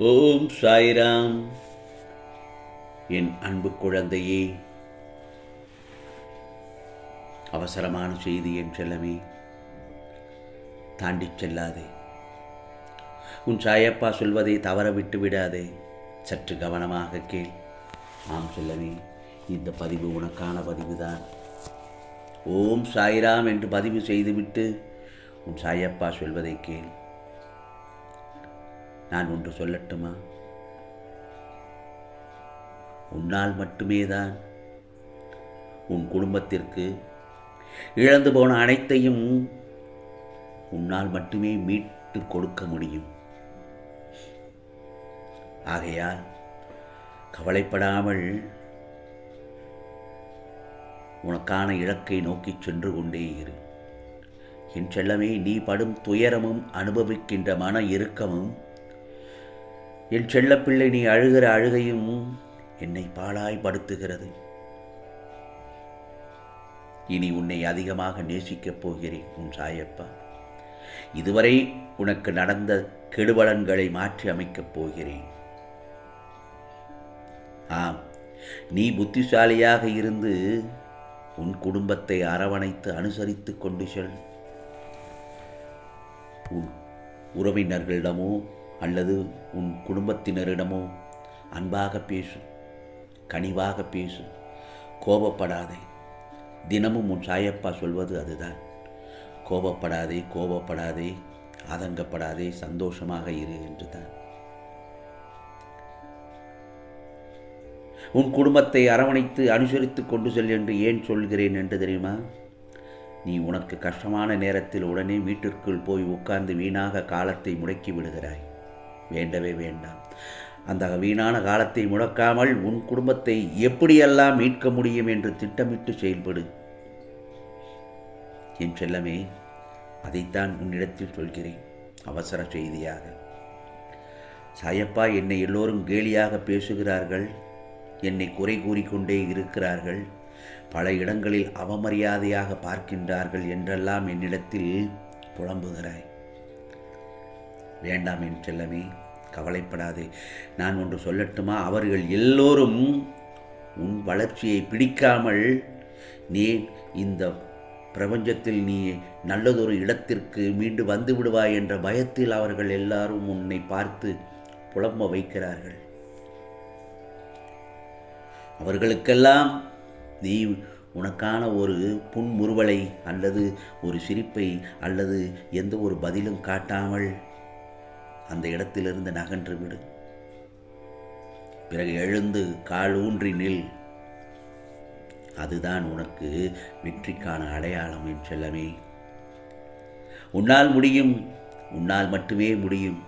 ஓம் சாய்ராம். என் அன்பு குழந்தையே அவசரமான செய்தி என் செல்லமே தாண்டிச் செல்லாதே. உன் சாயப்பா சொல்வதை தவற விட்டு விடாதே. சற்று கவனமாக கேள். ஆம் செல்லமே இந்த பதிவு உனக்கான பதிவுதான். ஓம் சாய்ராம் என்று பதிவு செய்துவிட்டு உன் சாயப்பா சொல்வதை கேள். நான் ஒன்று சொல்லட்டுமா? உன்னால் மட்டுமே தான் உன் குடும்பத்திற்கு இழந்து போன அனைத்தையும் உன்னால் மட்டுமே மீட்டு கொடுக்க முடியும். ஆகையால் கவலைப்படாமல் உனக்கான இலக்கை நோக்கி சென்று கொண்டே இரு. என் செல்லமே நீ படும் துயரமும் அனுபவிக்கின்ற மன இறுக்கமும் என் செல்லப்பிள்ளை நீ அழுகிற அழுகையும் என்னை பாழாய்படுத்துகிறது இனி உன்னை அதிகமாக நேசிக்கப் போகிறேன் உன் சாயப்பா. இதுவரை உனக்கு நடந்த கெடுபலன்களை மாற்றி அமைக்கப் போகிறேன். ஆம் நீ புத்திசாலியாக இருந்து உன் குடும்பத்தை அரவணைத்து அனுசரித்து கொண்டு செல். உன் உறவினர்களிடமோ அல்லது உன் குடும்பத்தினரிடமோ அன்பாக பேசு கனிவாக பேசு. கோபப்படாதே. தினமும் உன் சாயப்பா சொல்வது அதுதான். கோபப்படாதே கோபப்படாதே ஆதங்கப்படாதே சந்தோஷமாக இரு என்று தான் உன் குடும்பத்தை அரவணைத்து அனுசரித்து கொண்டு செல் என்று ஏன் சொல்கிறேன் என்று தெரியுமா? நீ உனக்கு கஷ்டமான நேரத்தில் உடனே வீட்டிற்குள் போய் உட்கார்ந்து வீணாக காலத்தை முடக்கி விடுகிறாய். வேண்டவே வேண்டாம். அந்த வீணான காலத்தை முடக்காமல் உன் குடும்பத்தை எப்படியெல்லாம் மீட்க முடியும் என்று திட்டமிட்டு செயல்படு. என் செல்லமே அதைத்தான் உன்னிடத்தில் சொல்கிறேன். அவசர செய்தியாக. சாயப்பா என்னை எல்லோரும் கேலியாக பேசுகிறார்கள். என்னை குறை கூறிக்கொண்டே இருக்கிறார்கள். பல இடங்களில் அவமரியாதையாக பார்க்கின்றார்கள் என்றெல்லாம் என்னிடத்தில் புலம்புகிறாய். வேண்டாம் என் செல்லமே கவலைப்படாதே. நான் ஒன்று சொல்லட்டுமா? அவர்கள் எல்லோரும் உன் வளர்ச்சியை பிடிக்காமல் நீ இந்த பிரபஞ்சத்தில் நீ நல்லதொரு இடத்திற்கு மீண்டு வந்து விடுவாய் என்ற பயத்தில் அவர்கள் எல்லாரும் உன்னை பார்த்து புலம்ப வைக்கிறார்கள். அவர்களுக்கெல்லாம் நீ உனக்கான ஒரு புன்முறுவலை அல்லது ஒரு சிரிப்பை அல்லது எந்த ஒரு பதிலும் காட்டாமல் அந்த இடத்திலிருந்து நகன்று விடு. பிறகு எழுந்து கால் ஊன்றி நில். அதுதான் உனக்கு வெற்றிக்கான அடையாளம் என் செல்லமே. உன்னால் முடியும் உன்னால் மட்டுமே முடியும்.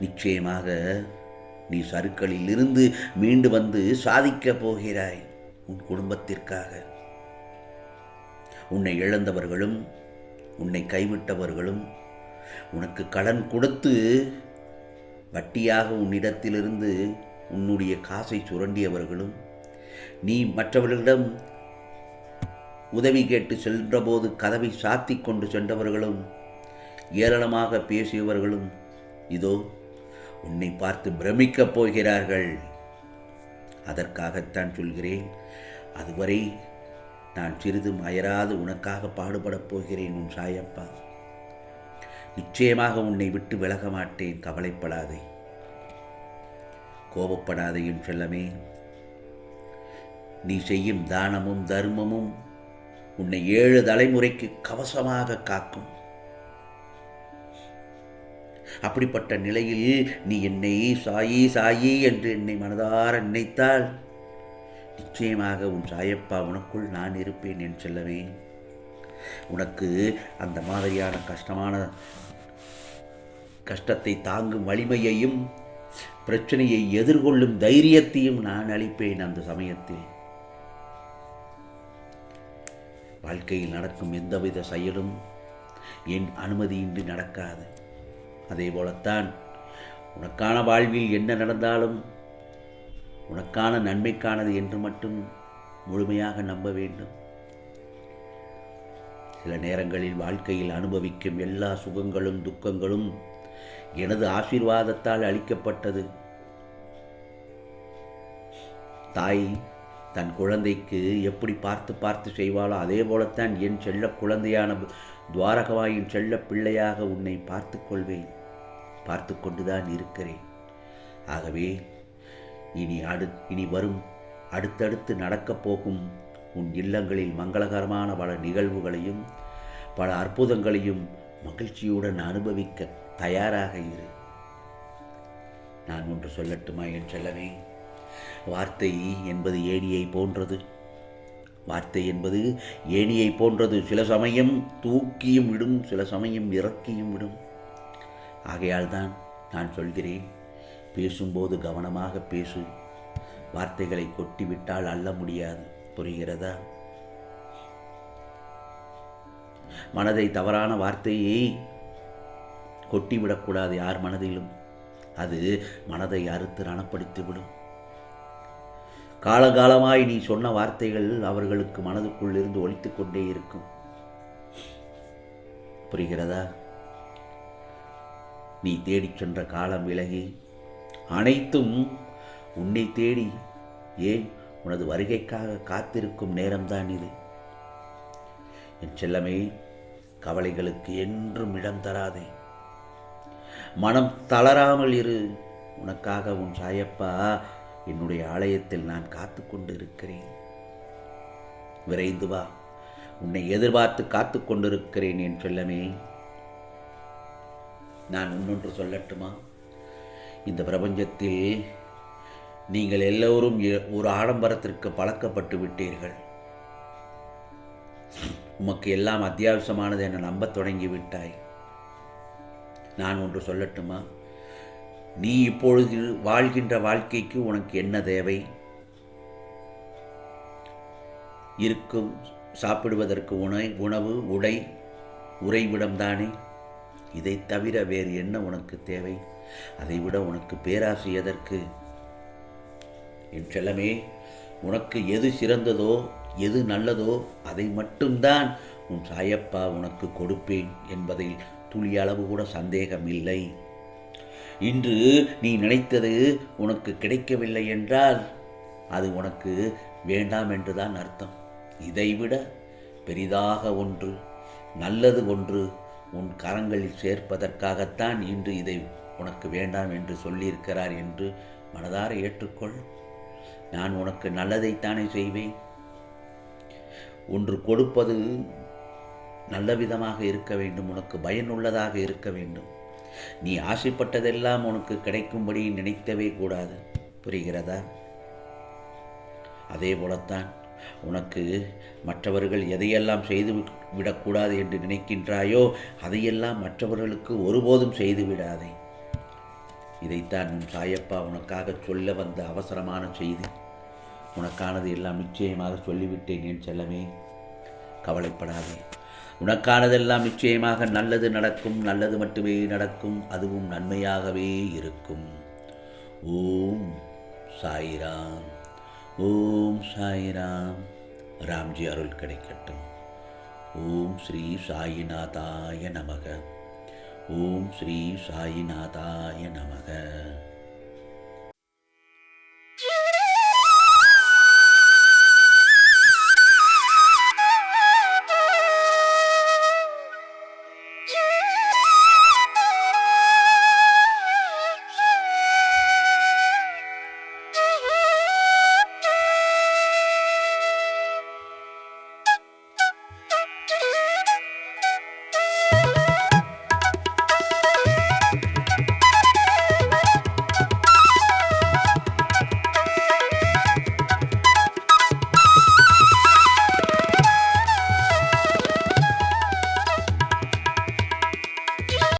நிச்சயமாக நீ சருக்களில் இருந்து மீண்டு வந்து சாதிக்கப் போகிறாய் உன் குடும்பத்திற்காக. உன்னை இழந்தவர்களும் உன்னை கைவிட்டவர்களும் உனக்கு கடன் கொடுத்து வட்டியாக உன்னிடத்திலிருந்து உன்னுடைய காசை சுரண்டியவர்களும் நீ மற்றவர்களிடம் உதவி கேட்டு சென்றபோது கதவை சாத்தி கொண்டு சென்றவர்களும் ஏளனமாக பேசியவர்களும் இதோ உன்னை பார்த்து பிரமிக்கப் போகிறார்கள். அதற்காகத்தான் சொல்கிறேன் அதுவரை நான் சிறிதும் அயராது உனக்காக பாடுபடப் போகிறேன் உன் சாயப்பா. நிச்சயமாக உன்னை விட்டு விலக மாட்டேன் கவலைப்படாதே. கோபப்படாதே என் செல்லமே. நீ செய்யும் தானமும் தர்மமும் உன்னை ஏழு தலைமுறைக்கு கவசமாக காக்கும். அப்படிப்பட்ட நிலையில் நீ என்னை சாயி சாயி என்று என்னை மனதார நினைத்தால் நிச்சயமாக உன் சாயப்பா உனக்குள் நான் இருப்பேன் என் செல்லவேன் உனக்கு அந்த மாதிரியான கஷ்டமான கஷ்டத்தை தாங்கும் வலிமையையும் பிரச்சனையை எதிர்கொள்ளும் தைரியத்தையும் நான் அளிப்பேன் அந்த சமயத்தில். வாழ்க்கையில் நடக்கும் எந்தவித செயலும் என் அனுமதியின்றி நடக்காது. அதே போலத்தான் உனக்கான வாழ்வில் என்ன நடந்தாலும் உனக்கான நன்மைக்கானது என்று மட்டும் முழுமையாக நம்ப வேண்டும். சில நேரங்களில் வாழ்க்கையில் அனுபவிக்கும் எல்லா சுகங்களும் துக்கங்களும் எனது ஆசீர்வாதத்தால் அளிக்கப்பட்டது. தாய் தன் குழந்தைக்கு எப்படி பார்த்து பார்த்து செய்வாளோ அதே போலத்தான் என் செல்ல குழந்தையான துவாரகவாயின் செல்ல பிள்ளையாக உன்னை பார்த்து கொள்வேன். பார்த்து கொண்டுதான் இருக்கிறேன். ஆகவே இனி அடு இனி வரும் அடுத்தடுத்து நடக்கப் போகும் உன் இல்லங்களில் மங்களகரமான பல நிகழ்வுகளையும் பல அற்புதங்களையும் மகிழ்ச்சியுடன் அனுபவிக்க தயாராக இரு. நான் ஒன்று சொல்லட்டுமா என் செல்லவே வார்த்தை என்பது ஏணியை போன்றது. வார்த்தை என்பது ஏணியை போன்றது. சில சமயம் தூக்கியும் விடும் சில சமயம் இறக்கியும் விடும். ஆகையால் தான் நான் சொல்கிறேன் பேசும்போது கவனமாக பேசு. வார்த்தைகளை கொட்டிவிட்டால் அள்ள முடியாது. புரிகிறதா? மனதை தவறான வார்த்தையை கொட்டிவிடக்கூடாது யார் மனதிலும். அது மனதை அறுத்து ரணப்படுத்திவிடும். காலகாலமாய் நீ சொன்ன வார்த்தைகள் அவர்களுக்கு மனதுக்குள் இருந்து ஒழித்து கொண்டே இருக்கும். புரிகிறதா? நீ தேடிச் சென்ற காலம் விலகி அனைத்தும் உன்னை தேடி ஏன்? உனது வருகைக்காக காத்திருக்கும் நேரம்தான் இது. என் செல்லமே கவலைகளுக்கு என்றும் இடம் தராதே. மனம் தளராமல் இரு. உனக்காக உன் சாயப்பா என்னுடைய ஆலயத்தில் நான் காத்து கொண்டு இருக்கிறேன் விரைந்து வா. உன்னை எதிர்பார்த்து காத்து கொண்டிருக்கிறேன் என் செல்லமே. நான் இன்னொன்று சொல்லட்டுமா? இந்த பிரபஞ்சத்தில் நீங்கள் எல்லோரும் ஒரு ஆடம்பரத்திற்கு பழக்கப்பட்டு விட்டீர்கள். உமக்கு எல்லாம் அத்தியாவசியமானது என நம்பத் தொடங்கி விட்டாய் நான் ஒன்று சொல்லட்டுமா? நீ இப்பொழுது வாழ்கின்ற வாழ்க்கைக்கு உனக்கு என்ன தேவை? இருக்கும் சாப்பிடுவதற்கு உணை உணவு உடை உறைவிடம்தானே இதை தவிர வேறு என்ன உனக்கு தேவை? அதைவிட உனக்கு பேராசை எதற்கு? என் செல்லமே உனக்கு எது சிறந்ததோ எது நல்லதோ அதை மட்டும்தான் உன் சாயப்பா உனக்கு கொடுப்பேன் என்பதில் துளியளவு கூட சந்தேகம் இல்லை இன்று நீ நினைத்தது உனக்கு கிடைக்கவில்லை என்றால் அது உனக்கு வேண்டாம் என்றுதான் அர்த்தம். இதைவிட பெரிதாக ஒன்று நல்லது ஒன்று உன் கரங்களில் சேர்ப்பதற்காகத்தான் இன்று இதை உனக்கு வேண்டாம் என்று சொல்லியிருக்கிறார் என்று மனதார ஏற்றுக்கொள். நான் உனக்கு நல்லதைத்தானே செய்வேன்? ஒன்று கொடுப்பது நல்ல விதமாக இருக்க வேண்டும் உனக்கு பயனுள்ளதாக இருக்க வேண்டும். நீ ஆசைப்பட்டதெல்லாம் உனக்கு கிடைக்கும்படி நினைக்கவே கூடாது. புரிகிறதா? அதே போலத்தான் உனக்கு மற்றவர்கள் எதையெல்லாம் செய்து விடக்கூடாது என்று நினைக்கின்றாயோ அதையெல்லாம் மற்றவர்களுக்கு ஒருபோதும் செய்து விடாதே. இதைத்தான் உன் சாயப்பா உனக்காக சொல்ல வந்த அவசரமான செய்தி. உனக்கானது எல்லாம் நிச்சயமாக சொல்லிவிட்டேன் என் செல்லமே? கவலைப்படாதே. உனக்கானதெல்லாம் நிச்சயமாக நல்லது நடக்கும் நல்லது மட்டுமே நடக்கும் அதுவும் நன்மையாகவே இருக்கும். ஓம் சாய்ராம் ஓம் சாய்ராம். ராம்ஜி அருள் கிடைக்கட்டும். ஓம் ஸ்ரீ சாயிநாதாய நமக. ஓம் ஸ்ரீ சாயிநாதாய நமக.